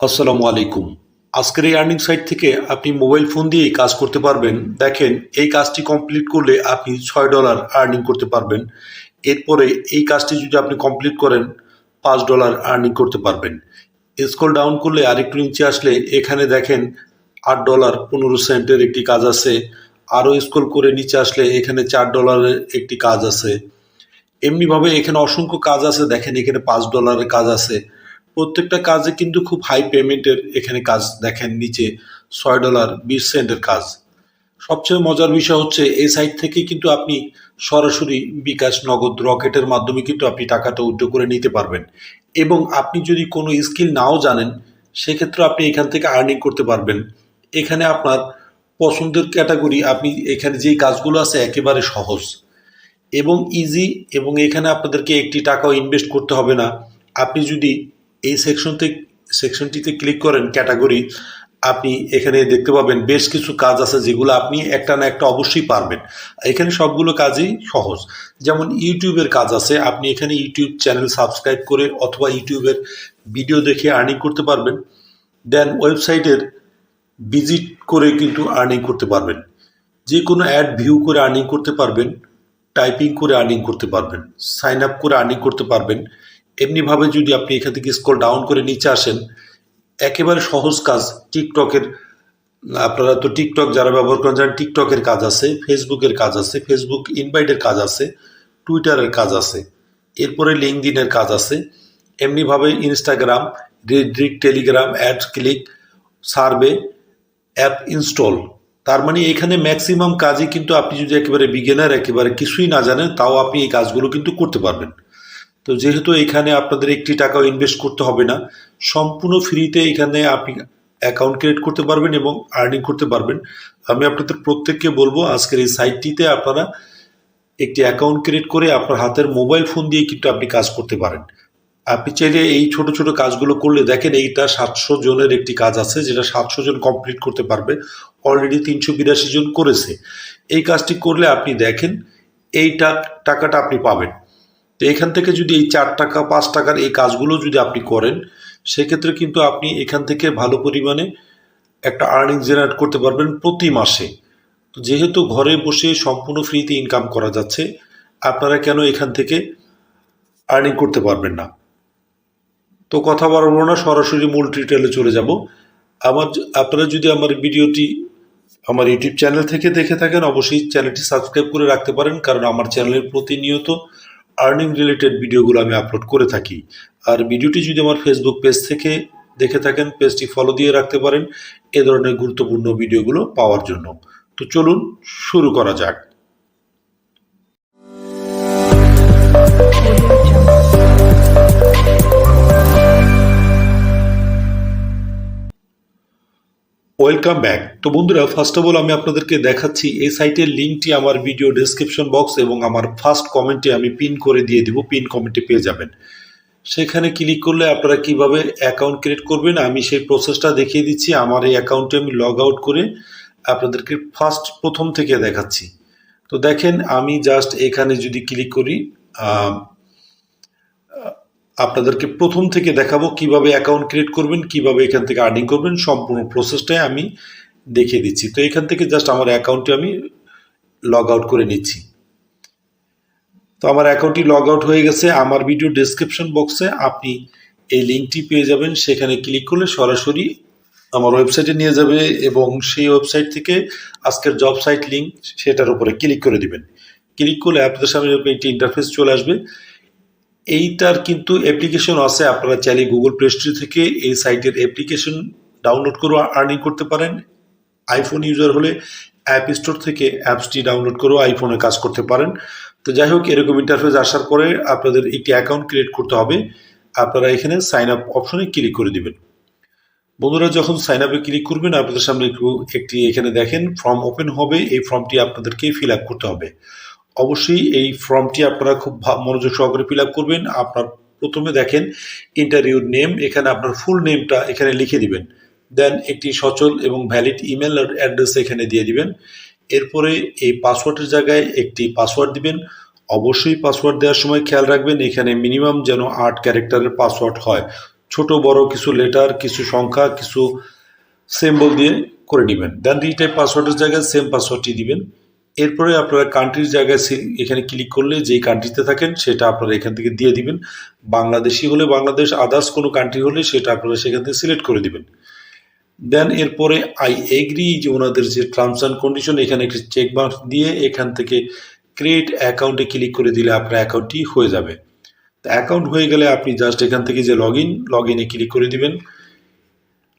আসসালামু আলাইকুম। আজকের এই আর্নিং সাইট থেকে আপনি মোবাইল ফোন দিয়েই কাজ করতে পারবেন। দেখেন, এই কাজটি কমপ্লিট করলে আপনি ছয় ডলার আর্নিং করতে পারবেন। এরপরে এই কাজটি যদি আপনি কমপ্লিট করেন, পাঁচ ডলার আর্নিং করতে পারবেন। স্কল ডাউন করলে আরেকটু নিচে আসলে এখানে দেখেন, আট ডলার পনেরো সেন্টের একটি কাজ আছে। আরও স্কল করে নিচে আসলে এখানে চার ডলারের একটি কাজ আছে। এমনিভাবে এখানে অসংখ্য কাজ আছে। দেখেন, এখানে পাঁচ ডলারের কাজ আছে। প্রত্যেকটা কাজে কিন্তু খুব হাই পেমেন্টের এখানে কাজ দেখেন নিচে ছয় ডলার বিশ সেন্টের কাজ। সবচেয়ে মজার বিষয় হচ্ছে এই সাইট থেকে কিন্তু আপনি সরাসরি বিকাশ নগদ রকেটের মাধ্যমে কিন্তু আপনি টাকাটা উইথড্র করে নিতে পারবেন। এবং আপনি যদি কোনো স্কিল নাও জানেন, সেক্ষেত্রে আপনি এখান থেকে আর্নিং করতে পারবেন। এখানে আপনার পছন্দের ক্যাটাগরি আপনি এখানে যেই কাজগুলো আছে একেবারে সহজ। এবং ইজি এবং এখানে আপনাদেরকে একটি টাকাও ইনভেস্ট করতে হবে না। আপনি যদি এই সেকশনতে সেকশনটিতে ক্লিক করেন ক্যাটাগরি আপনি এখানে দেখতে পাবেন বেশ কিছু কাজ আছে যেগুলো আপনি একটা না একটা অবশ্যই পারবেন। এখানে সবগুলো কাজই সহজ। যেমন ইউটিউবের কাজ আছে, আপনি এখানে ইউটিউব চ্যানেল সাবস্ক্রাইব করে অথবা ইউটিউবের ভিডিও দেখে আর্নিং করতে পারবেন। দেন ওয়েবসাইটের ভিজিট করে কিন্তু আর্নিং করতে পারবেন। যে কোনো অ্যাড ভিউ করে আর্নিং করতে পারবেন টাইপিং করে আর্নিং করতে পারবেন সাইন আপ করে আর্নিং করতে পারবেন। এমনিভাবে যদি আপনি এখান থেকে স্কোর ডাউন করে নিচে আসেন, একেবারে সহজ কাজ টিকটকের, আপনারা তো টিকটক যারা ব্যবহার করেন জানেন, টিকটকের কাজ আছে, ফেসবুকের কাজ আছে, ফেসবুক ইনভাইটের কাজ আছে, টুইটারের কাজ আছে, এরপরে লিঙ্কদিনের কাজ আছে, এমনিভাবে Instagram, রেড্রিক, Telegram, ad click, survey, app install. তার মানে এখানে ম্যাক্সিমাম কাজই কিন্তু আপনি যদি একেবারে বিগিনার, একেবারে কিছুই না জানেন, তাও আপনি এই কাজগুলো কিন্তু করতে পারবেন। তো যেহেতু এখানে আপনাদের একটি টাকাও ইনভেস্ট করতে হবে না, সম্পূর্ণ ফ্রিতে এখানে আপনি অ্যাকাউন্ট ক্রিয়েট করতে পারবেন এবং আর্নিং করতে পারবেন। আমি আপনাদের প্রত্যেককে বলব, আজকের এই সাইটটিতে আপনারা একটি অ্যাকাউন্ট ক্রিয়েট করে আপনার হাতের মোবাইল ফোন দিয়ে কিন্তু আপনি কাজ করতে পারেন। আপনি চাইলে এই ছোট ছোট কাজগুলো করলে দেখেন এইটা সাতশো জনের একটি কাজ আছে, যেটা সাতশো জন কমপ্লিট করতে পারবে। অলরেডি তিনশো বিরাশি জন করেছে। এই কাজটি করলে আপনি দেখেন এই টাকাটা আপনি পাবেন। তো এখান থেকে যদি এই চার টাকা, পাঁচ টাকার এই কাজগুলো যদি আপনি করেন, সেক্ষেত্রে কিন্তু আপনি এখান থেকে ভালো পরিমাণে একটা আর্নিং জেনারেট করতে পারবেন প্রতি মাসে। তো যেহেতু ঘরে বসে সম্পূর্ণ ফ্রিতে ইনকাম করা যাচ্ছে, আপনারা কেন এখান থেকে আর্নিং করতে পারবেন না? তো কথা বাড়াবো না, সরাসরি মূল ডিটেলে চলে যাব। আমার আপনারা যদি আমার ভিডিওটি আমার ইউটিউব চ্যানেল থেকে দেখে থাকেন, অবশ্যই চ্যানেলটি সাবস্ক্রাইব করে রাখতে পারেন, কারণ আমার চ্যানেলের প্রতিনিয়ত আর্নিং রিলেটেড ভিডিওগুলো আমি আপলোড করে থাকি। আর ভিডিওটি যদি আমার ফেসবুক পেজ থেকে দেখে থাকেন পেজটি ফলো দিয়ে রাখতে পারেন। এ ধরনের গুরুত্বপূর্ণ ভিডিওগুলো পাওয়ার জন্য। তো চলুন শুরু করা যাক। ওয়েলকাম ব্যাক তো বন্ধুরা ফার্স্ট অফ অল আমি আপনাদেরকে দেখাচ্ছি এই সাইটের লিঙ্কটি আমার ভিডিও ডেসক্রিপশন বক্স এবং আমার ফার্স্ট কমেন্টে আমি পিন করে দিয়ে দিব। পিন কমেন্টে পেয়ে যাবেন। সেখানে ক্লিক করলে আপনারা কীভাবে অ্যাকাউন্ট ক্রিয়েট করবেন, আমি সেই প্রসেসটা দেখিয়ে দিচ্ছি। আমার এই অ্যাকাউন্টে আমি লগ আউট করে আপনাদেরকে ফার্স্ট প্রথম থেকে দেখাচ্ছি। তো দেখেন, আমি জাস্ট এখানে যদি ক্লিক করি আপনাদেরকে প্রথম থেকে দেখাবো কীভাবে অ্যাকাউন্ট ক্রিয়েট করবেন, কীভাবে এখান থেকে আর্নিং করবেন, সম্পূর্ণ প্রসেসটাই আমি দেখিয়ে দিচ্ছি। তো এখান থেকে জাস্ট আমার অ্যাকাউন্টে আমি লগ আউট করে নিচ্ছি। তো আমার অ্যাকাউন্টটি লগ আউট হয়ে গেছে। আমার ভিডিও ডেসক্রিপশন বক্সে আপনি এই লিঙ্কটি পেয়ে যাবেন। সেখানে ক্লিক করলে সরাসরি আমার ওয়েবসাইটে নিয়ে যাবে এবং সেই ওয়েবসাইট থেকে আজকের জব সাইট লিঙ্ক সেটার উপরে ক্লিক করে দিবেন। ক্লিক করলে আপনাদের সামনে একটি ইন্টারফেস চলে আসবে। এইটার কিন্তু অ্যাপ্লিকেশন আছে, আপনারা চাইলে গুগল প্লে স্টোর থেকে এই সাইটের অ্যাপ্লিকেশন ডাউনলোড করে আর্নিং করতে পারেন। আইফোন ইউজার হলে অ্যাপ স্টোর থেকে অ্যাপসটি ডাউনলোড করেও আইফোনে কাজ করতে পারেন। তো যাই হোক, এরকম ইন্টারফেস আসার পরে আপনাদের একটি অ্যাকাউন্ট ক্রিয়েট করতে হবে। আপনারা এখানে সাইন আপ অপশনে ক্লিক করে দিবেন। বন্ধুরা, যখন সাইন আপে ক্লিক করবেন, আপনাদের সামনে একটু একটি এখানে দেখেন ফর্ম ওপেন হবে। এই ফর্মটি আপনাদেরকে ফিল আপ করতে হবে। অবশ্যই এই ফর্মটি আপনারা খুব মনোযোগ সহকারে ফিল আপ করবেন। আপনার প্রথমে দেখেন ইন্টারভিউর নেম এখানে আপনার ফুল নেমটা এখানে লিখে দিবেন। দেন একটি সচল এবং ভ্যালিড ইমেল অ্যাড্রেস এখানে দিয়ে দিবেন। এরপরে এই পাসওয়ার্ডের জায়গায় একটি পাসওয়ার্ড দিবেন। অবশ্যই পাসওয়ার্ড দেওয়ার সময় খেয়াল রাখবেন, এখানে মিনিমাম যেন আট ক্যারেক্টারের পাসওয়ার্ড হয়। ছোট, বড় কিছু লেটার কিছু সংখ্যা, কিছু সিম্বল দিয়ে করে নেবেন। দেন রিটাইপ পাসওয়ার্ডের জায়গায় সেম পাসওয়ার্ডটি দিবেন। এরপরে আপনারা কান্ট্রির জায়গায় এখানে ক্লিক করলে যেই কান্ট্রিতে থাকেন, সেটা আপনারা এখান থেকে দিয়ে দিবেন। বাংলাদেশি হলে বাংলাদেশ আদার্স কোনো কান্ট্রি হলে সেটা আপনারা সেখান থেকে সিলেক্ট করে দিবেন। দেন এরপরে আই এগ্রি যে ওনাদের যে টার্মস অ্যান্ড কন্ডিশন এখানে একটি চেক মার্ক দিয়ে এখান থেকে ক্রিয়েট অ্যাকাউন্টে ক্লিক করে দিলে আপনার অ্যাকাউন্টটি হয়ে যাবে। অ্যাকাউন্ট হয়ে গেলে আপনি জাস্ট এখান থেকে যে লগ ইন লগ ইনে ক্লিক করে দিবেন।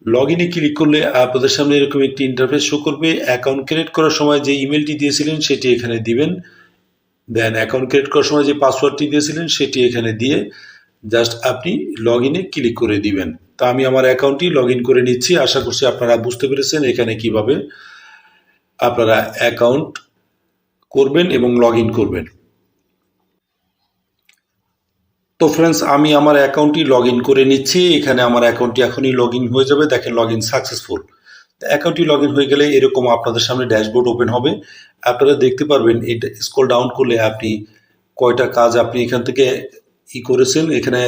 লগ ইনে ক্লিক করলে আপনাদের সামনে এরকম একটি ইন্টারফেস শো করবে। অ্যাকাউন্ট ক্রিয়েট করার সময় যে ইমেলটি দিয়েছিলেন, সেটি এখানে দিবেন। দেন অ্যাকাউন্ট ক্রিয়েট করার সময় যে পাসওয়ার্ডটি দিয়েছিলেন, সেটি এখানে দিয়ে জাস্ট আপনি লগ ইনে ক্লিক করে দিবেন। তা আমি আমার অ্যাকাউন্টটি লগ ইন করে নিচ্ছি। আশা করছি আপনারা বুঝতে পেরেছেন এখানে কীভাবে আপনারা অ্যাকাউন্ট করবেন এবং লগ ইন করবেন। তো ফ্রেন্ডস আমি আমার অ্যাকাউন্টটি লগ করে নিচ্ছি। এখানে আমার অ্যাকাউন্টটি এখনই লগ হয়ে যাবে। দেখেন লগ ইন সাকসেসফুল অ্যাকাউন্টটি লগ হয়ে গেলে এরকম আপনাদের সামনে ড্যাশবোর্ড ওপেন হবে। আপনারা দেখতে পারবেন, এটা স্ক্রল ডাউন করলে আপনি কয়টা কাজ আপনি এখান থেকে ই করেছেন। এখানে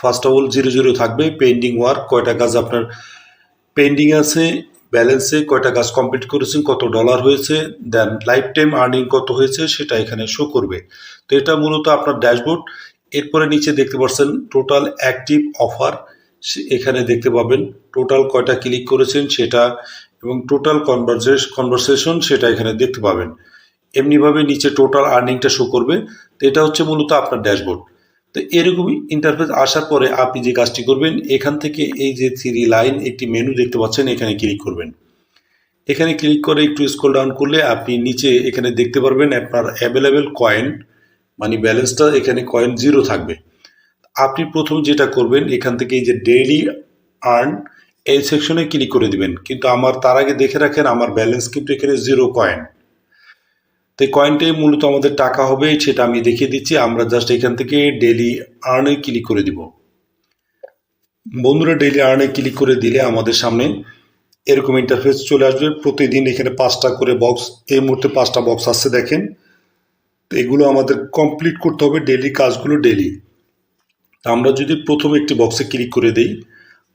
first of all zero zero থাকবে পেন্ডিং ওয়ার্ক কয়টা কাজ আপনার পেন্ডিং আছে ব্যালেন্সে কয়টা কাজ কমপ্লিট করেছেন, কত ডলার হয়েছে দেন লাইফ টাইম আর্নিং কত হয়েছে, সেটা এখানে শো করবে। তো এটা মূলত আপনার ড্যাশবোর্ড এরপরে নিচে দেখতে পাচ্ছেন টোটাল অ্যাক্টিভ অফার এখানে দেখতে পাবেন। টোটাল কয়টা ক্লিক করেছেন সেটা এবং টোটাল কনভারসেস কনভারসেশন সেটা এখানে দেখতে পাবেন। এমনিভাবে নিচে টোটাল আর্নিংটা শো করবে। তো এটা হচ্ছে মূলত আপনার ড্যাশবোর্ড। তো এরকমই ইন্টারফেস আসার পরে আপনি যে কাজটি করবেন, এখান থেকে এই যে থ্রি লাইন, একটি মেনু দেখতে পাচ্ছেন, এখানে ক্লিক করবেন। এখানে ক্লিক করে একটু স্ক্রল ডাউন করলে আপনি নিচে এখানে দেখতে পারবেন আপনার অ্যাভেলেবেল কয়েন। মানে ব্যালেন্সটা এখানে কয়েন জিরো থাকবে। আপনি প্রথম যেটা করবেন, এখান থেকে এই যে ডেইলি আর্ন এই সেকশনে ক্লিক করে দিবেন। কিন্তু আমার, তার আগে দেখে রাখেন, আমার ব্যালেন্স কিন্তু এখানে জিরো কয়েন তো এই কয়েনটাই মূলত আমাদের টাকা হবে, সেটা আমি দেখিয়ে দিচ্ছি। আমরা জাস্ট এখান থেকে ডেইলি আর্নে ক্লিক করে দিব। বন্ধুরা ডেইলি আর্নে ক্লিক করে দিলে আমাদের সামনে এরকম ইন্টারফেস চলে আসবে। প্রতিদিন এখানে পাঁচটা করে বক্স এই মুহূর্তে পাঁচটা বক্স আসছে, দেখেন। তো এগুলো আমাদের কমপ্লিট করতে হবে ডেলি কাজগুলো ডেলি আমরা যদি প্রথম একটি বক্সে ক্লিক করে দেই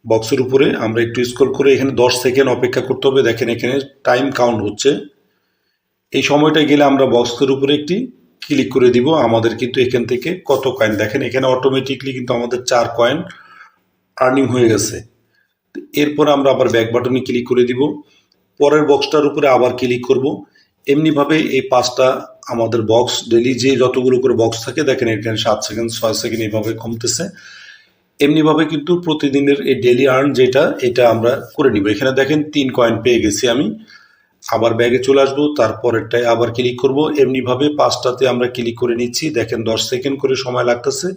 বক্সের উপরে আমরা একটু স্ক্রল করে এখানে দশ সেকেন্ড অপেক্ষা করতে হবে। দেখেন এখানে টাইম কাউন্ট হচ্ছে। এই সময়টা গেলে আমরা বক্সের উপরে একটি ক্লিক করে দিব। আমাদের কিন্তু এখান থেকে কত কয়েন দেখেন এখানে অটোমেটিকলি কিন্তু আমাদের চার কয়েন আর্নিং হয়ে গেছে। এরপর আমরা আবার ব্যাক বাটনে ক্লিক করে দিব। পরের বক্সটার উপরে আবার ক্লিক করব। এমনিভাবে এই পাঁচটা আমাদের বক্স ডেলি যে যতগুলো করে বক্স থাকে, দেখেন এখানে সাত সেকেন্ড ছয় সেকেন্ড এইভাবে কমতেছে। এমনিভাবে কিন্তু প্রতিদিনের এই ডেলি আর্ন যেটা, এটা আমরা করে নিব। এখানে দেখেন তিন কয়েন পেয়ে গেছি আমি। আবার ব্যাগে চলে আসব, তারপরেরটায় আবার ক্লিক করব। এমনিভাবে পাঁচটাতে আমরা ক্লিক করে নিচ্ছি। দেখেন দশ সেকেন্ড করে সময় লাগতেছে।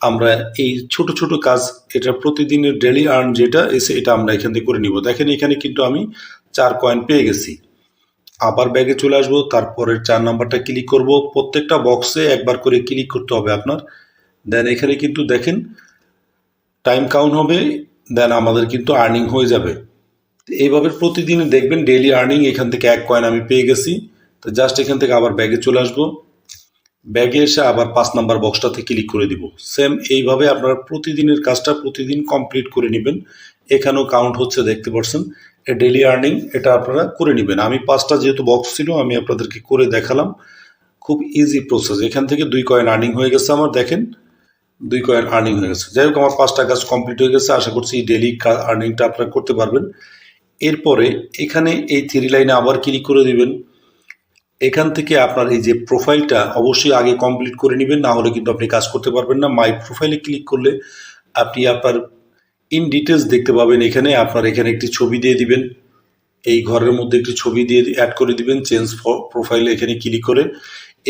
আমরা এই ছোট ছোট কাজ, এটা প্রতিদিনের ডেলি আর্ন যেটা, এসে এটা আমরা এখান থেকে করে নিব। দেখেন এখানে কিন্তু আমি চার কয়েন পেয়ে গেছি। আবার ব্যাগে চলে আসব, তারপরের চার নাম্বারটা ক্লিক করব। প্রত্যেকটা বক্সে একবার করে ক্লিক করতে হবে আপনার। দেন এখানে কিন্তু দেখেন টাইম কাউন্ট হবে দেন আমাদের কিন্তু আর্নিং হয়ে যাবে। এইভাবে প্রতিদিন দেখবেন ডেইলি আর্নিং এখান থেকে এক কয়েন আমি পেয়ে গেছি। তো জাস্ট এখান থেকে আবার ব্যাগে চলে আসব। ব্যাগে এসে আবার পাঁচ নাম্বার বক্সটাতে ক্লিক করে দিব। সেম এইভাবে আপনারা প্রতিদিনের কাজটা প্রতিদিন কমপ্লিট করে নেবেন। এখানেও কাউন্ট হচ্ছে, দেখতে পাচ্ছেন। ডেলি আর্নিং এটা আপনারা করে নেবেন। আমি পাঁচটা যেহেতু বক্স ছিল, আমি আপনাদেরকে করে দেখালাম। খুব ইজি প্রসেস এখান থেকে দুই কয়েন আর্নিং হয়ে গেছে আমার, দেখেন। দুই কয়েন আর্নিং হয়ে গেছে। যাই হোক, আমার পাঁচটা কাজ কমপ্লিট হয়ে গেছে। আশা করছি ডেলি আর্নিংটা আপনারা করতে পারবেন। এরপরে এখানে এই থ্রি লাইনে আবার ক্লিক করে দিবেন। এখান থেকে আপনার এই যে প্রোফাইলটা অবশ্যই আগে কমপ্লিট করে নেবেন। না হলে কিন্তু আপনি কাজ করতে পারবেন না। মাই প্রোফাইলে ক্লিক করলে আপনি আপনার ইন ডিটেলস দেখতে পাবেন এখানে। আপনার এখানে একটি ছবি দিয়ে দিবেন। এই ঘরের মধ্যে একটি ছবি দিয়ে অ্যাড করে দিবেন চেঞ্জ প্রোফাইলে এখানে ক্লিক করে।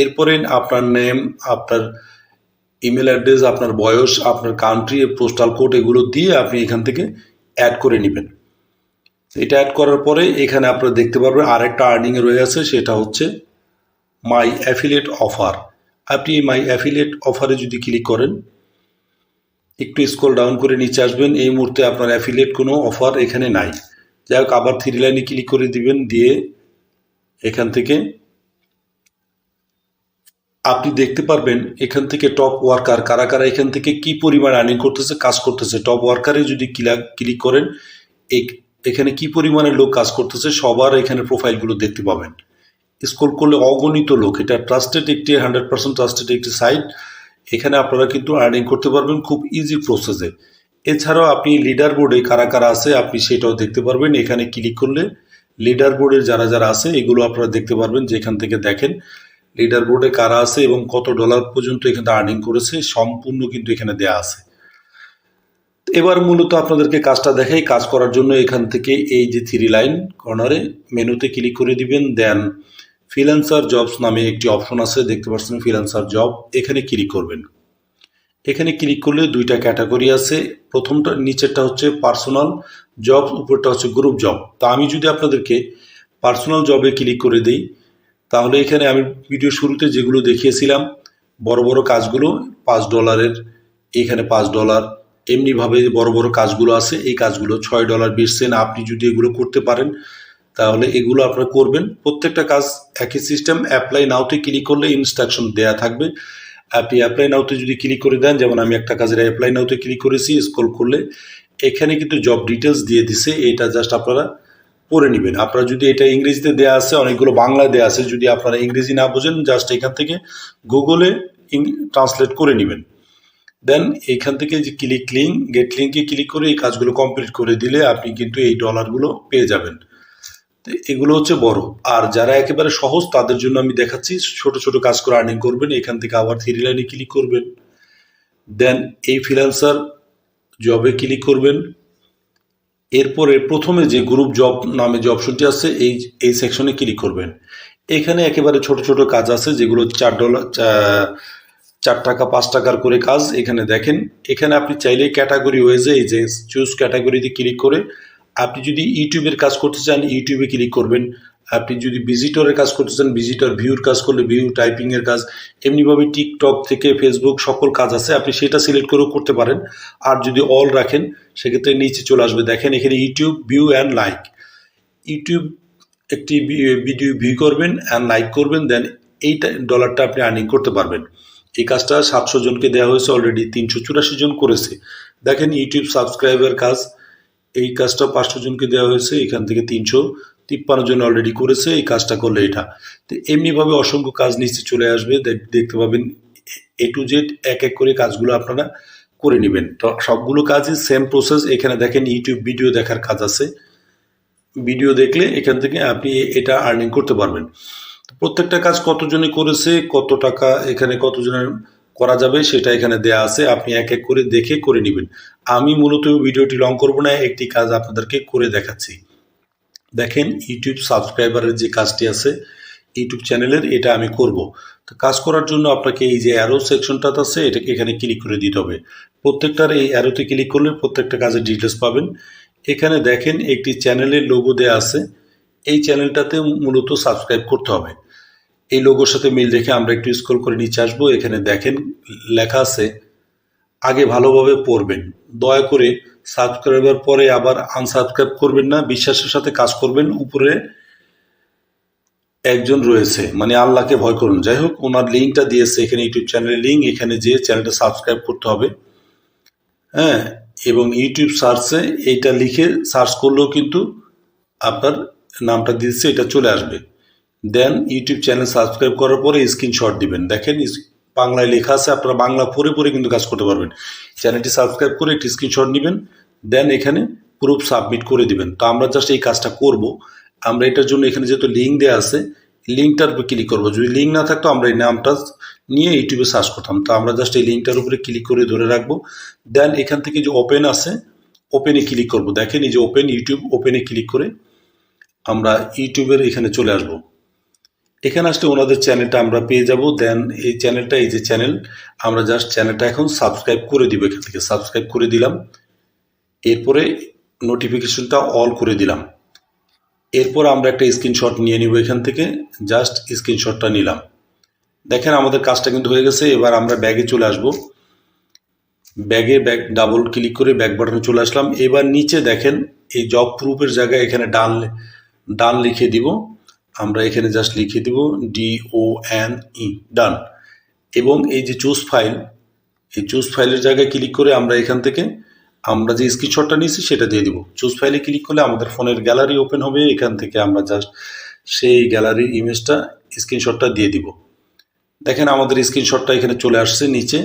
এরপরে আপনার নেম আপনার ইমেল অ্যাড্রেস আপনার বয়স, আপনার কান্ট্রি পোস্টাল কোড এগুলো দিয়ে আপনি এখান থেকে অ্যাড করে নেবেন। এটা অ্যাড করার পরে এখানে আপনারা দেখতে পারবেন আরেকটা আর্নিংয়ে রয়ে আছে, সেটা হচ্ছে মাই অ্যাফিলিয়েট অফার আপনি মাই অ্যাফিলিয়েট অফারে যদি ক্লিক করেন একটু স্ক্রল ডাউন করে নিচে আসবেন। এই মুহূর্তে আপনার অ্যাফিলিয়েট কোনো অফার এখানে নাই। যাই হোক, আবার থ্রি লাইনে ক্লিক করে দিবেন, দিয়ে এখান থেকে আপনি দেখতে পারবেন এখান থেকে টপ ওয়ার্কার কারা কারা, এখান থেকে কি পরিমাণ আর্নিং করতেছে, কাজ করতেছে। টপ ওয়ার্কারে যদি ক্লিক করেন এখানে কি পরিমাণে লোক কাজ করতেছে, সবার এখানে প্রোফাইলগুলো দেখতে পাবেন। স্ক্রল করলে অগণিত লোক, এটা ট্রাস্টেড একটি হান্ড্রেড পার্সেন্ট ট্রাস্টেড একটি সাইট এখানে আপনারা কিন্তু আর্নিং করতে পারবেন খুব ইজি প্রসেসে এছাড়াও আপনি লিডার বোর্ডে কারা কারা আছে, আপনি সেটাও দেখতে পারবেন। এখানে ক্লিক করলে লিডার বোর্ডের যারা যারা আছে, এগুলো আপনারা দেখতে পারবেন যেখান থেকে দেখেন লিডার বোর্ডে কারা আছে এবং কত ডলার পর্যন্ত এখানে আর্নিং করেছে, সম্পূর্ণ কিন্তু এখানে দেয়া আছে। এবার মূলত আপনাদেরকে কাজটা দেখাই, কাজ করার জন্য এখান থেকে এই যে থ্রি লাইন কর্নারে মেনুতে ক্লিক করে দিবেন দেন ফ্রিল্যান্সার জবস নামে একটি অপশন আছে, দেখতে পাচ্ছেন ফ্রিল্যান্সার জব এখানে ক্লিক করবেন। এখানে ক্লিক করলে দুইটা ক্যাটাগরি আছে, প্রথমটা, নিচেরটা হচ্ছে পার্সোনাল জব উপরটা হচ্ছে গ্রুপ জব তা আমি যদি আপনাদেরকে পার্সোনাল জবে ক্লিক করে দিই, তাহলে এখানে আমি ভিডিও শুরুতে যেগুলো দেখিয়েছিলাম, বড় বড় কাজগুলো, পাঁচ ডলারের, এখানে পাঁচ ডলার, এমনিভাবে বড় বড় কাজগুলো আছে, এই কাজগুলো ছয় ডলার বিশ সেন্ট আপনি যদি এগুলো করতে পারেন তাহলে এগুলো আপনারা করবেন। প্রত্যেকটা কাজ একই সিস্টেম অ্যাপ্লাই নাওতে ক্লিক করলে ইনস্ট্রাকশন দেয়া থাকবে। আপনি অ্যাপ্লাই নাওতে যদি ক্লিক করে দেন, যেমন আমি একটা কাজের অ্যাপ্লাই নাওতে ক্লিক করেছি স্ক্রল করলে এখানে কিন্তু জব ডিটেলস দিয়ে দিছে, এটা জাস্ট আপনারা পড়ে নেবেন। আপনারা যদি এটা ইংরেজিতে দেয়া আছে, অনেকগুলো বাংলা দেয়া আছে, যদি আপনারা ইংরেজি না বোঝেন জাস্ট এখান থেকে গুগলে ট্রান্সলেট করে নেবেন। দেন এখান থেকে যে ক্লিক লিঙ্ক গেট লিঙ্কে ক্লিক করে এই কাজগুলো কমপ্লিট করে দিলে আপনি কিন্তু এই ডলারগুলো পেয়ে যাবেন। এগুলো হচ্ছে বড়। আর যারা একেবারে সহজ, তাদের জন্য আমি দেখাচ্ছি, ছোট ছোট কাজ করে আর্নিং করবেন, এখান থেকে আবার থ্রি লাইনে ক্লিক করবেন। দেন এই ফ্রিল্যান্সার জবে ক্লিক করবেন। এরপরে প্রথমে যে গ্রুপ জব নামে যে অপশনটি আছে, এই এই সেকশনে ক্লিক করবেন। এখানে একেবারে ছোট ছোট কাজ আছে, যেগুলো চার ডলার চার টাকা, পাঁচ টাকার করে কাজ। এখানে দেখেন, এখানে আপনি চাইলে ক্যাটাগরি ওয়েজে এই যে চুজ ক্যাটাগরিতে ক্লিক করে আপনি যদি ইউটিউবের কাজ করতে চান ইউটিউবে ক্লিক করবেন। আপনি যদি ভিজিটরের কাজ করতে চান ভিজিটর ভিউর কাজ করলে ভিউ টাইপিংয়ের কাজ, এমনিভাবে টিকটক থেকে ফেসবুক সকল কাজ আছে, আপনি সেটা সিলেক্ট করেও করতে পারেন। আর যদি অল রাখেন, সেক্ষেত্রে নিচে চলে আসবে। দেখেন, এখানে YouTube view and like YouTube একটি ভিডিও ভিউ করবেন অ্যান্ড লাইক করবেন দেন এইটা ডলারটা আপনি আর্নিং করতে পারবেন। এই কাজটা সাতশো জনকে দেওয়া হয়েছে অলরেডি তিনশো চুরাশি জন করেছে। দেখেন ইউটিউব সাবস্ক্রাইবার কাজ এই কাজটা পাঁচশো জনকে দেওয়া হয়েছে, এখান থেকে তিনশো তিপ্পান্ন জন অলরেডি করেছে, এই কাজটা করলে এটা। তো এমনিভাবে অসংখ্য কাজ নিচে চলে আসবে, দেখ- দেখতে পাবেন এ টু জেড এক এক করে কাজগুলো আপনারা করে নেবেন। তো সবগুলো কাজই সেম প্রসেস এখানে দেখেন ইউটিউব ভিডিও দেখার কাজ আছে। ভিডিও দেখলে এখান থেকে আপনি এটা আর্নিং করতে পারবেন। প্রত্যেকটা কাজ কতজনে করেছে, কত টাকা, এখানে কতজনের করা যাবে, সেটা এখানে দেয়া আছে। আপনি এক এক করে দেখে করে নেবেন। আমি মূলত ভিডিওটি লং করব না, একটি কাজ আপনাদেরকে করে দেখাচ্ছি। দেখেন ইউটিউব সাবস্ক্রাইবারের যে কাজটি আছে ইউটিউব চ্যানেলের এটা আমি করব। তো কাজ করার জন্য আপনাকে এই যে অ্যারো সেকশনটা আছে, এটাকে এখানে ক্লিক করে দিতে হবে। প্রত্যেকটার এই অ্যারোতে ক্লিক করলে প্রত্যেকটা কাজের ডিটেলস পাবেন। এখানে দেখেন, একটি চ্যানেলের লোগো দেয়া আছে। এই চ্যানেলটাতে মূলত সাবস্ক্রাইব করতে হবে। এই লোগোর সাথে মিল রেখে আমরা একটু স্ক্রল করে নিচে আসব, এখানে দেখেন লেখা আছে, আগে ভালোভাবে পড়বেন। দয়া করে সাবস্ক্রাইবার পরে আবার আনসাবস্ক্রাইব করবেন না, বিশ্বাসের সাথে কাজ করবেন। উপরে একজন রয়েছে মানে আল্লাহকে ভয় করুন। যাই হোক, ওনার লিঙ্কটা দিয়েছে এখানে ইউটিউব চ্যানেলের লিঙ্ক, এখানে যে চ্যানেলটা সাবস্ক্রাইব করতে হবে। হ্যাঁ এবং ইউটিউব সার্চে এইটা লিখে সার্চ করলেও কিন্তু আপনার নামটা দিচ্ছে এটা চলে আসবে। দেন ইউটিউব চ্যানেল সাবস্ক্রাইব করার পরে স্ক্রিনশট দিবেন। দেখেন বাংলায় লেখা আছে, আপনারা বাংলা পড়ে পড়ে কিন্তু কাজ করতে পারবেন। চ্যানেলটি সাবস্ক্রাইব করে একটি স্ক্রিনশট নেবেন দেন এখানে প্রুফ সাবমিট করে দিবেন। তো আমরা জাস্ট এই কাজটা করব। আমরা এটার জন্য এখানে যেহেতু লিঙ্ক দেওয়া আছে লিঙ্কটার উপরে ক্লিক করব। যদি লিঙ্ক না থাকতো, আমরা এই নামটা নিয়ে ইউটিউবে সার্চ করতাম। তো আমরা জাস্ট এই লিঙ্কটার উপরে ক্লিক করে ধরে রাখব। দেন এখান থেকে যে ওপেন আছে ওপেনে ক্লিক করব। দেখেন, এই যে ওপেন ইউটিউব ওপেনে ক্লিক করে আমরা ইউটিউবের এখানে চলে আসব। এখানে আসলে ওনাদের চ্যানেলটা আমরা পেয়ে যাব দেন এই চ্যানেলটা, এই যে চ্যানেল, আমরা জাস্ট চ্যানেলটা এখন সাবস্ক্রাইব করে দিব এখান থেকে। সাবস্ক্রাইব করে দিলাম, এরপরে নোটিফিকেশনটা অল করে দিলাম। এরপর আমরা একটা স্ক্রিনশট নিয়ে নিব এখান থেকে জাস্ট স্ক্রিনশটটা নিলাম। দেখেন আমাদের কাজটা কিন্তু হয়ে গেছে, এবার আমরা ব্যাগে চলে আসব। ব্যাগে ব্যাগ ডাবল ক্লিক করে ব্যাক বাটনে চলে আসলাম। এবার নিচে দেখেন, এই জব প্রুফের জায়গায় এখানে ডান ডান লিখে দিব। আমরা এখানে জাস্ট লিখে দিব ও এন ই ডান এবং এই যে চুজ ফাইল এই চুজ ফাইলের জায়গায় ক্লিক করে আমরা এখান থেকে আমরা যে স্ক্রিনশটটা নিয়েছি সেটা দিয়ে দিব। চুজ ফাইলে ক্লিক করলে আমাদের ফোনের গ্যালারি ওপেন হবে, এখান থেকে আমরা জাস্ট সেই গ্যালারির ইমেজটা স্ক্রিনশটটা দিয়ে দিব। দেখেন আমাদের স্ক্রিনশটটা এখানে চলে আসছে নিচে।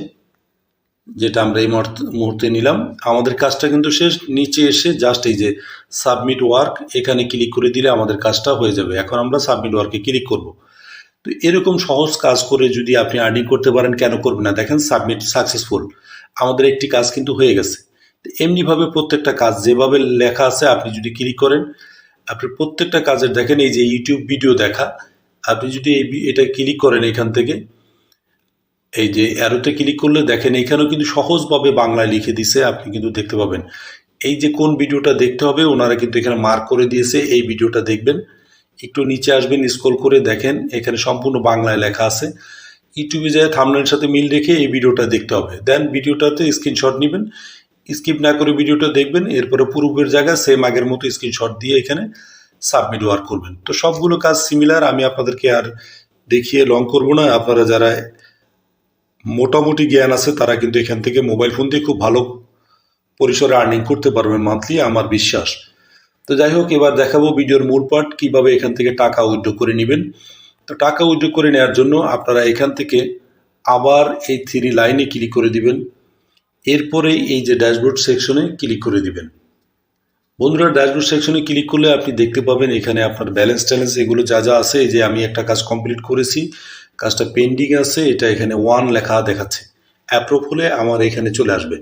যেটা আমরা এই মুহূর্ত- নিলাম। আমাদের কাজটা কিন্তু শেষ। নিচে এসে জাস্ট এই যে সাবমিট ওয়ার্ক এখানে ক্লিক করে দিলে আমাদের কাজটা হয়ে যাবে। এখন আমরা সাবমিট ওয়ার্কে ক্লিক করব। তো এরকম সহজ কাজ করে যদি আপনি আর্নিং করতে পারেন, কেন করবেন না? দেখেন সাবমিট সাকসেসফুল আমাদের একটি কাজ কিন্তু হয়ে গেছে। এমনিভাবে প্রত্যেকটা কাজ যেভাবে লেখা আছে, আপনি যদি ক্লিক করেন, আপনি প্রত্যেকটা কাজের দেখেন, এই যে ইউটিউব ভিডিও দেখা, আপনি যদি এই এটা ক্লিক করেন এখান থেকে এই যে অ্যারোতে ক্লিক করলে দেখেন এখানেও কিন্তু সহজভাবে বাংলায় লিখে দিছে, আপনি কিন্তু দেখতে পাবেন। এই যে কোন ভিডিওটা দেখতে হবে, ওনারা কিন্তু এখানে মার্ক করে দিয়েছে, এই ভিডিওটা দেখবেন। একটু নিচে আসবেন স্ক্রল করে দেখেন, এখানে সম্পূর্ণ বাংলায় লেখা আছে। ইউটিউবে যায় থামনের সাথে মিল রেখে এই ভিডিওটা দেখতে হবে। দেন ভিডিওটাতে স্ক্রিনশট নেবেন। স্কিপ না করে ভিডিওটা দেখবেন, এরপরে পূর্বের জায়গায় সেম আগের মতো স্ক্রিনশট দিয়ে এখানে সাবমিট ওয়ার্ক করবেন। তো সবগুলো কাজ সিমিলার আমি আপনাদেরকে আর দেখিয়ে লং করব না। আপনারা যারা মোটামুটি জ্ঞান আছে, তারা কিন্তু এখান থেকে মোবাইল ফোন দিয়ে খুব ভালো পরিসরে আর্নিং করতে পারবেন মান্থলি আমার বিশ্বাস। তো যাই হোক, এবার দেখাবো ভিডিওর মূল পার্ট কীভাবে এখান থেকে টাকা উইথড্র করে নেবেন। তো টাকা উইথড্র করে নেওয়ার জন্য আপনারা এখান থেকে আবার এই থ্রি লাইনে ক্লিক করে দিবেন। এরপরে এই যে ড্যাশবোর্ড সেকশনে ক্লিক করে দিবেন। বন্ধুরা ড্যাশবোর্ড সেকশনে ক্লিক করলে আপনি দেখতে পাবেন এখানে আপনার ব্যালেন্স ট্যালেন্স এগুলো যা যা আছে যে আমি একটা কাজ কমপ্লিট করেছি কাজটা পেন্ডিং আছে, এটা এখানে ওয়ান লেখা দেখাচ্ছে। অ্যাপ্রুভ হলে আমার এখানে চলে আসবে।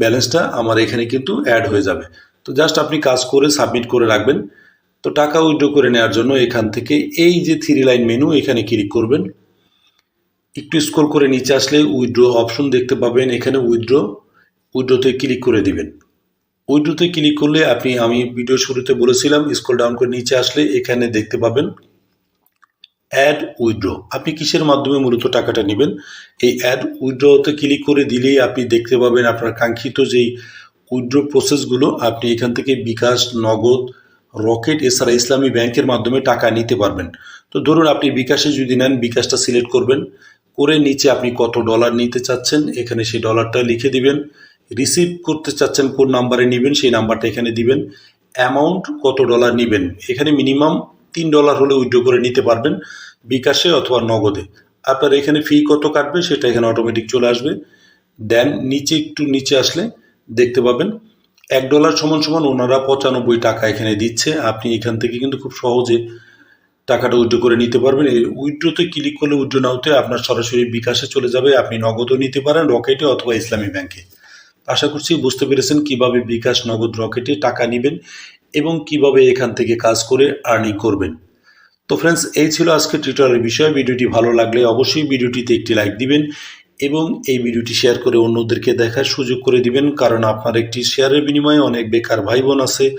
ব্যালেন্সটা আমার এখানে কিন্তু অ্যাড হয়ে যাবে। তো জাস্ট আপনি কাজ করে সাবমিট করে রাখবেন। তো টাকা উইথড্র করে নেওয়ার জন্য এখান থেকে এই যে থ্রি লাইন মেনু এখানে ক্লিক করবেন। একটু স্ক্রল করে নিচে আসলে উইড্রো অপশন দেখতে পাবেন। এখানে উইথড্র উইড্রোতে ক্লিক করে দিবেন। উইড্রোতে ক্লিক করলে আপনি, আমি ভিডিও শুরুতে বলেছিলাম স্ক্রল ডাউন করে নিচে আসলে এখানে দেখতে পাবেন। অ্যাড উইথড্র আপনি কিসের মাধ্যমে মূলত টাকাটা নেবেন? এই অ্যাড উইথড্রতে ক্লিক করে দিলেই আপনি দেখতে পাবেন আপনার কাঙ্ক্ষিত যেই উইথড্র প্রসেসগুলো আপনি এখান থেকে বিকাশ, নগদ, রকেট, এছাড়া ইসলামী ব্যাংকের মাধ্যমে টাকা নিতে পারবেন। তো ধরুন আপনি বিকাশে যদি নেন, বিকাশটা সিলেক্ট করবেন। করে নিচে আপনি কত ডলার নিতে চাচ্ছেন, এখানে সেই ডলারটা লিখে দিবেন। রিসিভ করতে চাচ্ছেন, কোন নাম্বারে নেবেন, সেই নাম্বারটা এখানে দিবেন। অ্যামাউন্ট কত ডলার নেবেন? এখানে মিনিমাম তিন ডলার হলে উইথড্র করে নিতে পারবেন বিকাশে অথবা নগদে। আপনার এখানে ফি কত কাটবে সেটা এখানে অটোমেটিক চলে আসবে। দেন নিচে একটু নিচে আসলে দেখতে পাবেন, এক ডলার সমান সমান ওনারা পঁচানব্বই টাকা এখানে দিচ্ছে। আপনি এখান থেকে কিন্তু খুব সহজে টাকাটা উইথড্র করে নিতে পারবেন। এই উইথড্রতে ক্লিক করলে উইথড্র না হতে আপনার সরাসরি বিকাশে চলে যাবে। আপনি নগদও নিতে পারেন রকেটে অথবা ইসলামী ব্যাংকে। আশা করছি বুঝতে পেরেছেন কীভাবে বিকাশ, নগদ, রকেটে টাকা নেবেন। এবং কীভাবে এখান থেকে কাজ করে আর্নিং করবেন। তো ফ্রেন্ডস এই ছিল আজকে টিউটোরিয়ালের বিষয়। ভিডিওটি ভালো লাগলে অবশ্যই ভিডিওটিতে একটি লাইক দিবেন এবং এই ভিডিওটি শেয়ার করে অন্যদেরকে দেখার সুযোগ করে দিবেন। কারণ আপনার একটি শেয়ারের বিনিময়ে অনেক বেকার ভাই বোন আছে,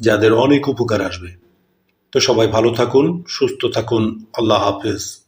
যাদের অনেক উপকার আসবে। তো সবাই ভালো থাকুন, সুস্থ থাকুন। আল্লাহ হাফেজ।